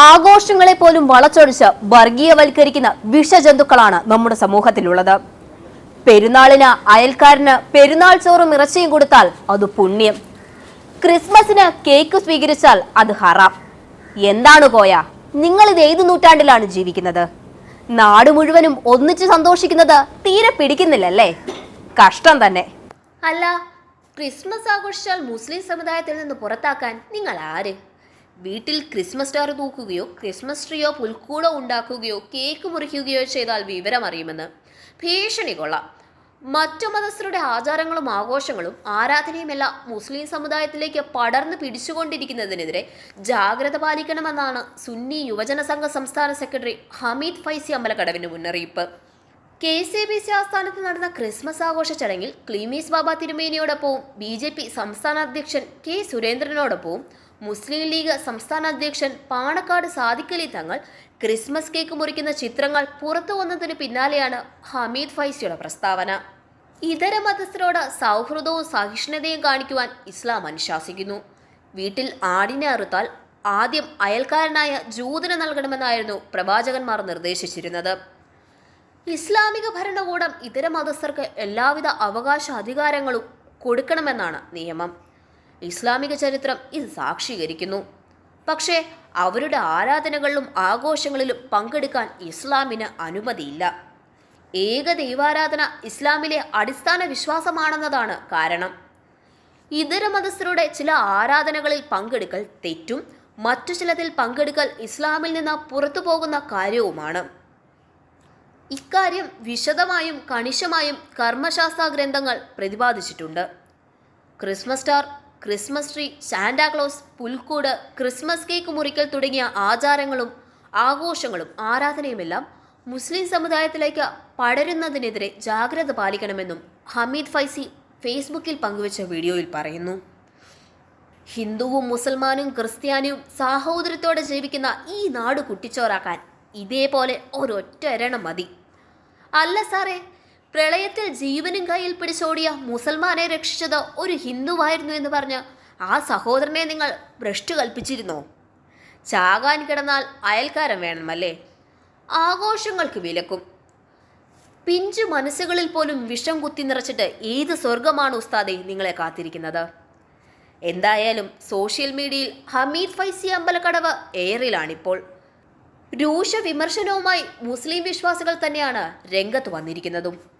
ആഘോഷങ്ങളെ പോലും വളച്ചൊടിച്ച് വർഗീയവൽക്കരിക്കുന്ന വിഷജന്തുക്കളാണ് നമ്മുടെ സമൂഹത്തിലുള്ളത്. പെരുന്നാളിന് അയൽക്കാരന് പെരുന്നാൾ ചോറും ഇറച്ചിയും കൊടുത്താൽ അത് പുണ്യം. ക്രിസ്മസിന് കേക്ക് സ്വീകരിച്ചാൽ അത് ഹറാം. എന്താണ് പോയ നിങ്ങൾ ഇത് ഏത് നൂറ്റാണ്ടിലാണ് ജീവിക്കുന്നത്? നാട് മുഴുവനും ഒന്നിച്ച് സന്തോഷിക്കുന്നത് തീരെ പിടിക്കുന്നില്ലല്ലേ? കഷ്ടം തന്നെ. അല്ല ക്രിസ്മസ് ആഘോഷിച്ചാൽ മുസ്ലിം സമുദായത്തിൽ നിന്ന് പുറത്താക്കാൻ നിങ്ങൾ ആര്? വീട്ടിൽ ക്രിസ്മസ് സ്റ്റാർ തൂക്കുകയോ ക്രിസ്മസ് ട്രീയോ പുൽക്കൂടോ ഉണ്ടാക്കുകയോ കേക്ക് മുറിക്കുകയോ ചെയ്താൽ വിവരം അറിയുമെന്ന്. ഭീഷണി കൊള്ളാം. മറ്റു മതസ്ഥരുടെ ആചാരങ്ങളും ആഘോഷങ്ങളും ആരാധനയുമെല്ലാം മുസ്ലിം സമുദായത്തിലേക്ക് പടർന്നു പിടിച്ചുകൊണ്ടിരിക്കുന്നതിനെതിരെ ജാഗ്രത പാലിക്കണമെന്നാണ് സുന്നി യുവജന സംഘ സംസ്ഥാന സെക്രട്ടറി ഹമീദ് ഫൈസി അമ്പലക്കടവിന് മുന്നറിയിപ്പ്. കെ സി ബി സി ആസ്ഥാനത്ത് നടന്ന ക്രിസ്മസ് ആഘോഷ ചടങ്ങിൽ ക്ലീമീസ് ബാബ തിരുമേനിയോടൊപ്പവും ബി ജെ പി സംസ്ഥാന അധ്യക്ഷൻ കെ സുരേന്ദ്രനോടൊപ്പവും മുസ്ലിം ലീഗ് സംസ്ഥാന അധ്യക്ഷൻ പാണക്കാട് സാദിഖലി തങ്ങൾ ക്രിസ്മസ് കേക്ക് മുറിക്കുന്ന ചിത്രങ്ങൾ പുറത്തു വന്നതിന് പിന്നാലെയാണ് ഹമീദ് ഫൈസിയുടെ പ്രസ്താവന. ഇതര മതസ്ഥരോട് സൗഹൃദവും സഹിഷ്ണുതയും കാണിക്കുവാൻ ഇസ്ലാം അനുശാസിക്കുന്നു. വീട്ടിൽ ആടിനെ അറുത്താൽ ആദ്യം അയൽക്കാരനായ ജൂതന് നൽകണമെന്നായിരുന്നു പ്രവാചകന്മാർ നിർദ്ദേശിച്ചിരുന്നത്. ഇസ്ലാമിക ഭരണകൂടം ഇതര മതസ്ഥർക്ക് എല്ലാവിധ അവകാശ അധികാരങ്ങളും കൊടുക്കണമെന്നാണ് നിയമം. ഇസ്ലാമിക ചരിത്രം ഇത് സാക്ഷീകരിക്കുന്നു. പക്ഷേ അവരുടെ ആരാധനകളിലും ആഘോഷങ്ങളിലും പങ്കെടുക്കാൻ ഇസ്ലാമിന് അനുമതിയില്ല. ഏക ദൈവാരാധന ഇസ്ലാമിലെ അടിസ്ഥാന വിശ്വാസമാണെന്നതാണ് കാരണം. ഇതര മതസ്ഥരുടെ ചില ആരാധനകളിൽ പങ്കെടുക്കൽ തെറ്റും മറ്റു ചിലതിൽ പങ്കെടുക്കൽ ഇസ്ലാമിൽ നിന്ന് പുറത്തു പോകുന്ന കാര്യവുമാണ്. ഇക്കാര്യം വിശദമായും കണിശമായും കർമ്മശാസ്ത്ര ഗ്രന്ഥങ്ങൾ പ്രതിപാദിച്ചിട്ടുണ്ട്. Christmas star Christmas tree Santa Claus പുൽക്കൂട് ക്രിസ്മസ് കേക്ക് മുറിക്കൽ തുടങ്ങിയ ആചാരങ്ങളും ആഘോഷങ്ങളും ആരാധനയുമെല്ലാം മുസ്ലിം സമുദായത്തിലേക്ക് പടരുന്നതിനെതിരെ ജാഗ്രത പാലിക്കണമെന്നും ഹമീദ് ഫൈസി ഫേസ്ബുക്കിൽ പങ്കുവച്ച വീഡിയോയിൽ പറയുന്നു. ഹിന്ദുവും മുസൽമാനും ക്രിസ്ത്യാനിയും സാഹോദര്യത്തോടെ ജീവിക്കുന്ന ഈ നാട് കുട്ടിച്ചോറാക്കാൻ ഇതേപോലെ ഒരൊറ്റ എരണം മതി. അല്ല സാറേ പ്രളയത്തിൽ ജീവനും കയ്യിൽ പിടിച്ചോടിയ മുസൽമാനെ രക്ഷിച്ചത് ഒരു ഹിന്ദുവായിരുന്നു എന്ന് പറഞ്ഞ് ആ സഹോദരനെ നിങ്ങൾ ഭ്രഷ്ട് കൽപ്പിച്ചിരുന്നോ? ചാകാൻ കിടന്നാൽ അയൽക്കാരൻ വേണമല്ലേ? ആഘോഷങ്ങൾക്ക് വിലക്കും. പിഞ്ചു മനസ്സുകളിൽ പോലും വിഷം കുത്തി നിറച്ചിട്ട് ഏത് സ്വർഗമാണ് ഉസ്താദെ നിങ്ങളെ കാത്തിരിക്കുന്നത്? എന്തായാലും സോഷ്യൽ മീഡിയയിൽ ഹമീദ് ഫൈസി അമ്പലക്കടവ് എയറിലാണിപ്പോൾ രൂക്ഷ വിമർശനവുമായി മുസ്ലിം വിശ്വാസികൾ തന്നെയാണ് രംഗത്ത് വന്നിരിക്കുന്നതും.